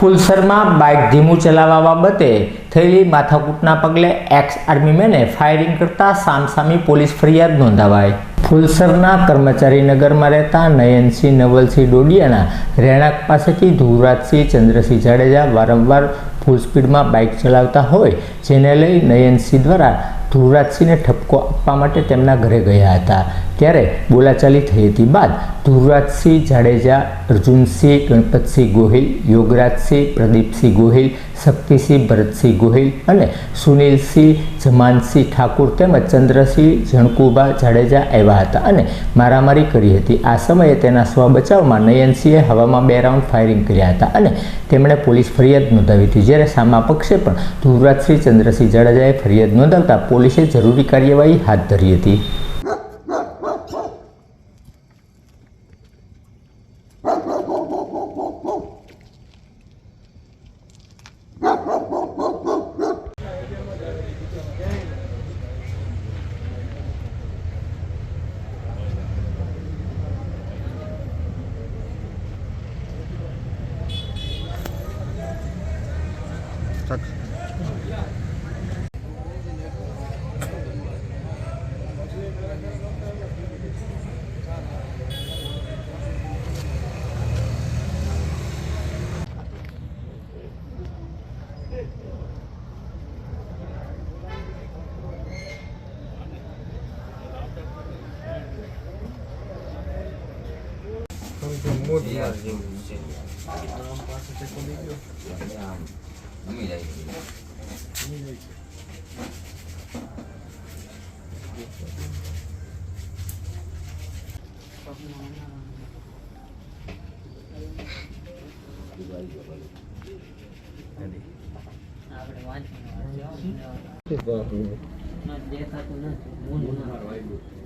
ફુલસરમાં bike ધીમું ચલાવવા બાબતે થયેલી માથાકૂટના પગલે એક્સ આર્મીમેને ફાયરિંગ કરતા સામસામી પોલીસ ફરિયાદ નોંધાવાઈ. ફુલસરના કર્મચારી નગરમાં રહેતા નયનસિંહ, નવલસિંહ ડોડિયાના રહેણાંક પાસેથી ધુવરાજસિંહ, ચંદ્રસિંહ જાડેજા વારંવાર ફૂલ સ્પીડમાં બાઇક ચલાવતા હોય, જેને લઈ નયનસિંહ દ્વારા ધુવરાજસિંહને ઠપકો આપવા માટે તેમના ઘરે ગયા હતા. ત્યારે બોલાચાલી થઈ હતી બાદ ધ્રુવરાજસિંહ જાડેજા, અર્જુનસિંહ, ગણપતસિંહ ગોહિલ, યોગરાજસિંહ, પ્રદીપસિંહ ગોહિલ, શક્તિસિંહ ભરતસિંહ ગોહિલ અને સુનિલસિંહ, જમાનસિંહ ઠાકુર તેમજ ચંદ્રસિંહ જણકુબા જાડેજા આવ્યા હતા અને મારામારી કરી હતી. આ સમયે તેના સ્વ બચાવમાં નયનસિંહે હવામાં બે રાઉન્ડ ફાયરિંગ કર્યા હતા અને તેમણે પોલીસ ફરિયાદ નોંધાવી હતી. જ્યારે સામા પક્ષે પણ ધ્રુવરાજસિંહ ચંદ્રસિંહ જાડેજાએ ફરિયાદ નોંધાવતા પોલીસે જરૂરી કાર્યવાહી હાથ ધરી હતી. saca? Muito mais. Então, passa a ter comigo. આપણે વાંચવાનું. દેખાતું નથી.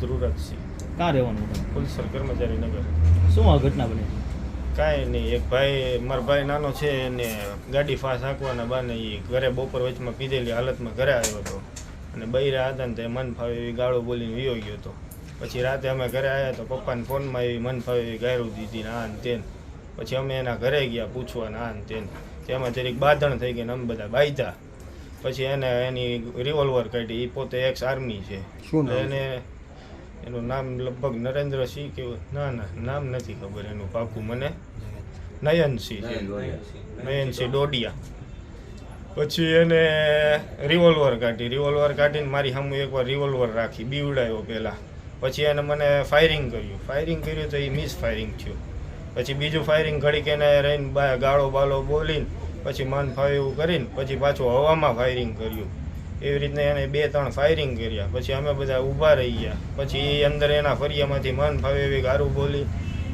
ધ્રુવરાજસિંહ ક્યાં રહેવાનું તમે? પુલસર કર્મચારી નગર. શું આ ઘટના બની? કાંઈ નહીં એક ભાઈ મારો ભાઈ નાનો છે એને ગાડી ફાસ હાંકવાના બાને એ ઘરે બપોર વચમાં પીધેલી હાલતમાં ઘરે આવ્યો હતો અને બૈરા હતા ને તે મન ફાવે એવી ગાળો બોલીને વિયો ગયો હતો પછી રાતે અમે ઘરે આવ્યા તો પપ્પાને ફોનમાં એવી મન ફાવે એવી ગાયરું દીધી ને આ ને તેન. પછી અમે એના ઘરે ગયા પૂછવા ને આ ને તેન. તેમાં જરીક બાંધણ થઈ ગઈ ને અમે બધા બાયતા પછી એને એની રિવોલ્વર કાઢી. એ પોતે એક્સ આર્મી છે એને એનું નામ લગભગ નરેન્દ્રસિંહ કે ના ના નામ નથી ખબર એનું પાકું મને. નયનસિંહ. નયનસિંહ ડોડિયા. પછી એને રિવોલ્વર કાઢી. રિવોલ્વર કાઢીને મારી સામે એકવાર રિવોલ્વર રાખી બીવડાયો પહેલાં. પછી એને મને ફાયરિંગ કર્યું. ફાયરિંગ કર્યું તો એ મિસ ફાયરિંગ થયું. પછી બીજું ફાયરિંગ ઘડીક એને રહીને ગાળો બાળો બોલીને પછી મન ફાવ્યું એવું કરીને પછી પાછું હવામાં ફાયરિંગ કર્યું. એવી રીતના એને બે ત્રણ ફાયરિંગ કર્યા. પછી અમે બધા ઊભા રહી ગયા. પછી એ અંદર એના ફરિયામાંથી મન ફાવે એવી ગારું બોલી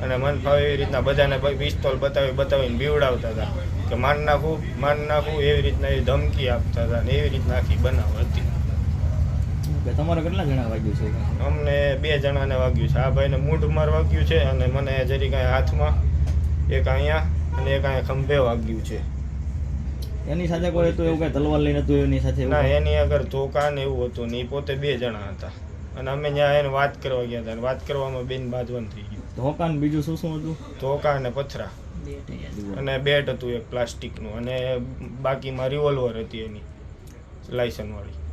અને મન ફાવે એવી રીતના બધાને પિસ્તોલ બતાવી બતાવીને બીવડાવતા હતા કે માર નાખું માર નાખું એવી રીતના એ ધમકી આપતા હતા ને એવી રીતના આખી બનાવ હતી. તમારે કેટલા જણા વાગ્યું છે? અમને બે જણાને વાગ્યું છે. આ ભાઈને મૂઢ માર વાગ્યું છે અને મને જરી કાંઈ હાથમાં એક અહીંયા અને એક અહીંયા ખંભે વાગ્યું છે. એની સાથે કોઈ હતું એવું કઈ તલવાર લઈને હતું એની સાથે ના એની આગળ ધોકા ને એવું હતું ને એ પોતે બે જણા હતા. અને અમે ત્યાં એને વાત કરવા ગયા હતા વાત કરવામાં બેન બાજવાન થઈ ગયું. ધોકા ને બીજું શું શું હતું? ધોકા અને પથરા. અને બેટ હતું એક પ્લાસ્ટિકનું. અને બાકીમાં રિવોલ્વર હતી એની લાયસન વાળી.